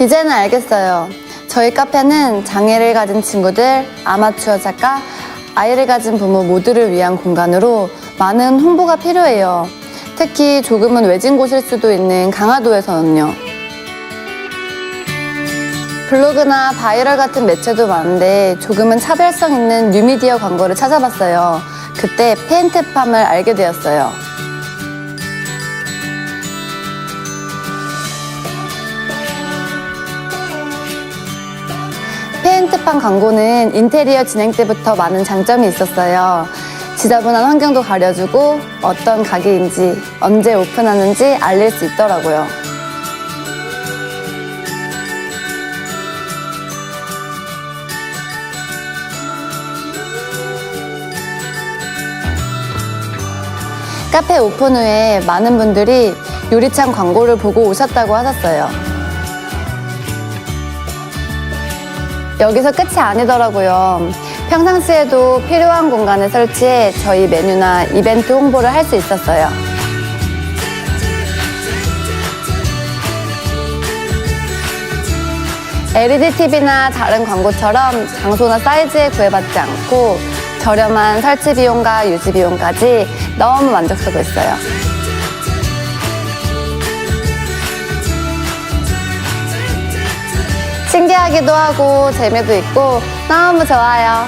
이제는 알겠어요. 저희 카페는 장애를 가진 친구들, 아마추어 작가, 아이를 가진 부모 모두를 위한 공간으로 많은 홍보가 필요해요. 특히 조금은 외진 곳일 수도 있는 강화도에서는요. 블로그나 바이럴 같은 매체도 많은데 조금은 차별성 있는 뉴미디어 광고를 찾아봤어요. 그때 페인트팜을 알게 되었어요. 페인트팜 광고는 인테리어 진행 때부터 많은 장점이 있었어요. 지저분한 환경도 가려주고 어떤 가게인지 언제 오픈하는지 알릴 수 있더라고요. 카페 오픈 후에 많은 분들이 요리창 광고를 보고 오셨다고 하셨어요. 여기서 끝이 아니더라고요. 평상시에도 필요한 공간을 설치해 저희 메뉴나 이벤트 홍보를 할 수 있었어요. LED TV나 다른 광고처럼 장소나 사이즈에 구애받지 않고 저렴한 설치 비용과 유지 비용까지 너무 만족하고 있어요. 신기하기도 하고 재미도 있고 너무 좋아요.